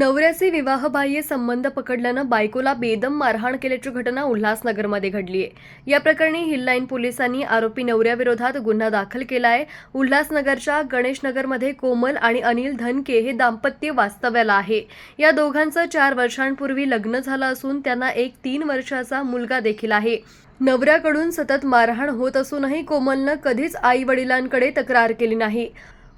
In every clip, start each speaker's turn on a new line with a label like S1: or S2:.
S1: नवऱ्याचे विवाहबाह्य संबंध पकडल्यानं बायकोला बेदम मारहाण केल्याची घटना उल्हासनगरमध्ये घडली आहे या प्रकरणी हिललाईन पोलिसांनी आरोपी नवऱ्याविरोधात गुन्हा दाखल केला आहे उल्हासनगरच्या गणेशनगरमध्ये कोमल आणि अनिल धनके हे दाम्पत्य वास्तव्याला आहे. या दोघांचं चार वर्षांपूर्वी लग्न झालं असून त्यांना एक तीन वर्षाचा मुलगा देखील आहे. नवऱ्याकडून सतत मारहाण होत असूनही कोमलनं कधीच आई वडिलांकडे तक्रार केली नाही.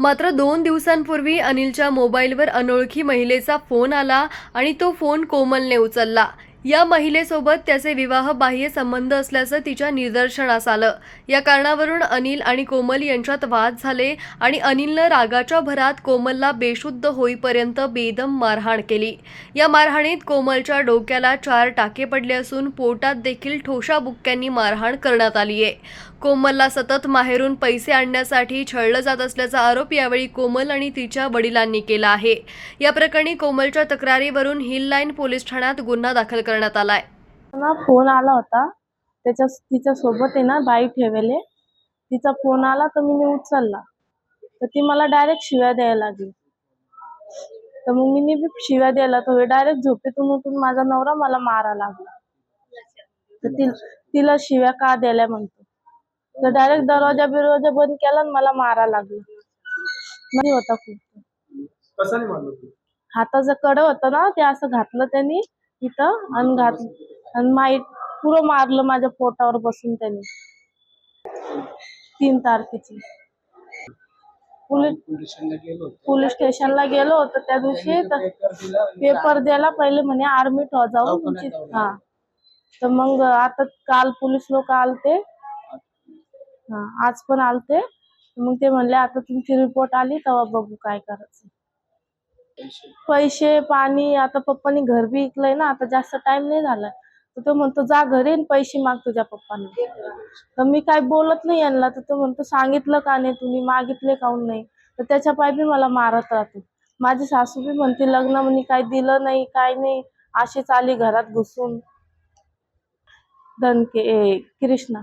S1: मात्र दोन दिवसांपूर्वी अनिलच्या मोबाईलवर अनोळखी महिलेचा फोन आला आणि तो फोन कोमलने उचलला. या महिलेसोबत त्याचे विवाहबाह्य संबंध असल्याचं तिच्या निदर्शनास आलं. या कारणावरून अनिल आणि कोमल यांच्यात वाद झाले आणि अनिलनं रागाच्या भरात कोमलला बेशुद्ध होईपर्यंत बेदम मारहाण केली. या मारहाणीत कोमलच्या डोक्याला चार टाके पडले असून पोटात देखील ठोशा बुक्क्यांनी मारहाण करण्यात आली आहे कोमलला सतत माहेरून पैसे आणण्यासाठी छळलं जात असल्याचा आरोप यावेळी कोमल आणि तिच्या वडिलांनी केला आहे. या प्रकरणी कोमलच्या तक्रारीवरून हिल लाईन पोलीस ठाण्यात गुन्हा दाखल करण्यात आलाय.
S2: फोन आला होता. त्याच्या तिच्या सोबत आहे ना बाई ठेवले तिचा फोन आला तर मी उचलला तर ती मला डायरेक्ट शिव्या द्यायला लागली. तर मग मी बी शिव्या द्यायला तर डायरेक्ट झोपेतून उठून माझा नवरा मला मारा लागला. तर तिला शिव्या का द्यायला म्हणतो? डायरेक्ट दरवाजा बिरवाजा बंद केला आणि मला मारा लागला. नाही होता खूप.
S3: कशाने मारलं तू
S2: हाताचं कडं होतं ना ते असं घातलं त्यांनी इथं आणि घात आणि माईट पुरं मारलं माझ्या पोटावर बसून त्यांनी. तीन तारखेची. पोलीस
S3: पोलिसांना गेलो होतो.
S2: पोलीस स्टेशनला गेलो होतो त्या दिवशी तर
S3: पेपर दिला
S2: पेपर द्यायला पहिले म्हणे आर्मीत हो जाऊ तुमची हा. तर मग आता काल पोलीस लोक आलते. हा आज पण आलते. मग ते म्हणले आता तुमची रिपोर्ट आली तेव्हा बघू काय करायचं.
S3: पैसे.
S2: पाणी आता पप्पानी घर बी इकलंय ना आता जास्त टाइम नाही झालाय. तर तो म्हणतो जा घरी पैसे माग तुझ्या पप्पांना. तर मी काय बोलत नाही यांना तर तो म्हणतो सांगितलं का नाही तुम्ही? मागितले काहून नाही? तर त्याच्या पाय बी मला मारत राहतो. माझी सासू बी म्हणते लग्न म्हणे काय दिलं नाही काय नाही. अशीच आली घरात घुसून. ए, कृष्णा.